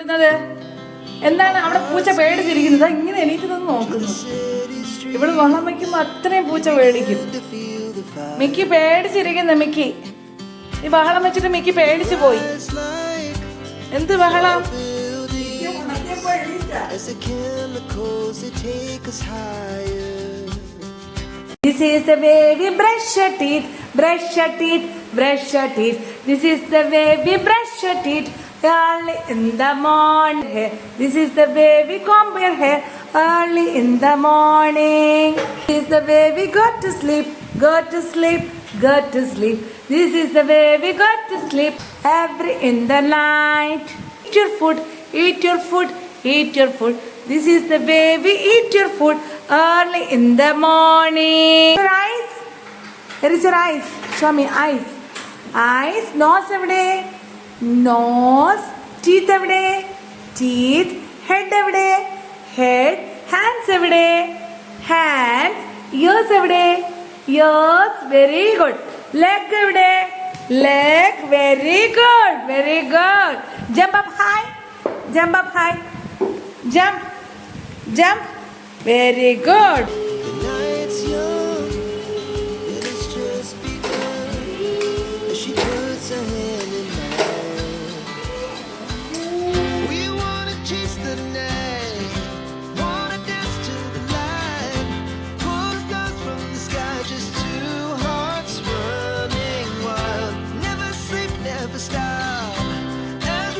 കൊണ്ടുവന്നത് എന്താണ് അവിടെ പൂച്ച പേടിച്ചിരിക്കുന്നത്? ഇങ്ങനെ എണീറ്റ് നോക്കുന്നു. ഇവിടെ വെള്ളം വെക്കുമ്പോ അത്രയും പൂച്ച പേടിക്കും. മിക്കി പേടിച്ചിരിക്കുന്ന മിക്കി. ഈ ബഹളം വെച്ചിട്ട് മിക്കി പേടിച്ചു പോയി. എന്ത് ബഹളം? This is the way we brush our teeth, brush our teeth, brush our. This is the way we brush our early in the morning. This is the baby comb your hair early in the morning. This is the baby go to sleep, go to sleep, go to sleep. This is the baby go to sleep every in the night. Eat your food, eat your food, eat your food. This is the baby eat your food early in the morning. Your eyes, here is your eyes. Show me eyes. Eyes, nose every day. nose, teeth എവിടെ teeth, head എവിടെ head, hands എവിടെ hands, ears എവിടെ ears, very good. leg എവിടെ leg, very good, very good. Jump up high, jump up high, jump, jump. Very good. As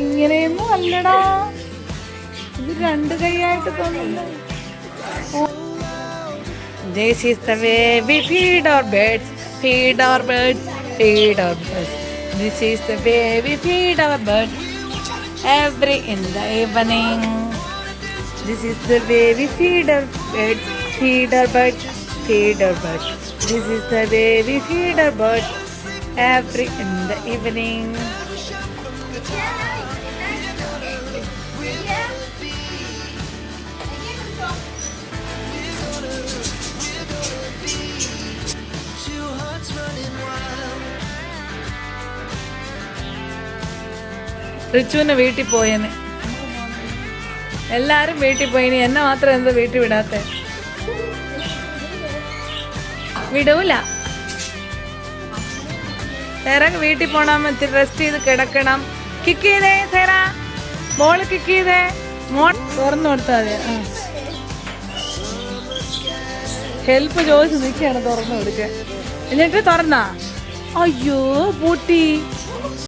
ഇങ്ങനെയൊന്നും അല്ലടാ ഇത് രണ്ട് കൈയായിട്ട് തോന്നുന്നു This is the way we feed our birds, feed our birds, feed our birds. This is the way we feed our birds every in the evening. This is the way we feed our birds, feed our birds, feed our birds. This is the way we feed our birds every in the evening. റിച്ചുവിന് വീട്ടിൽ പോയേനെ. എല്ലാരും വീട്ടിൽ പോയിനി എന്നെ മാത്രം എന്താ വീട്ടിൽ വിടാത്തെ? വിടൂല. ഇറങ്ങി വീട്ടിൽ ഇത്തിരി റെസ്റ്റ് ചെയ്ത് കിടക്കണം. ഹെൽപ്പ് ചോദിച്ച് നിൽക്കുകയാണ് തുറന്നു കൊടുക്കുക എന്നിട്ട് തുറന്നാ? അയ്യോ പൂട്ടി.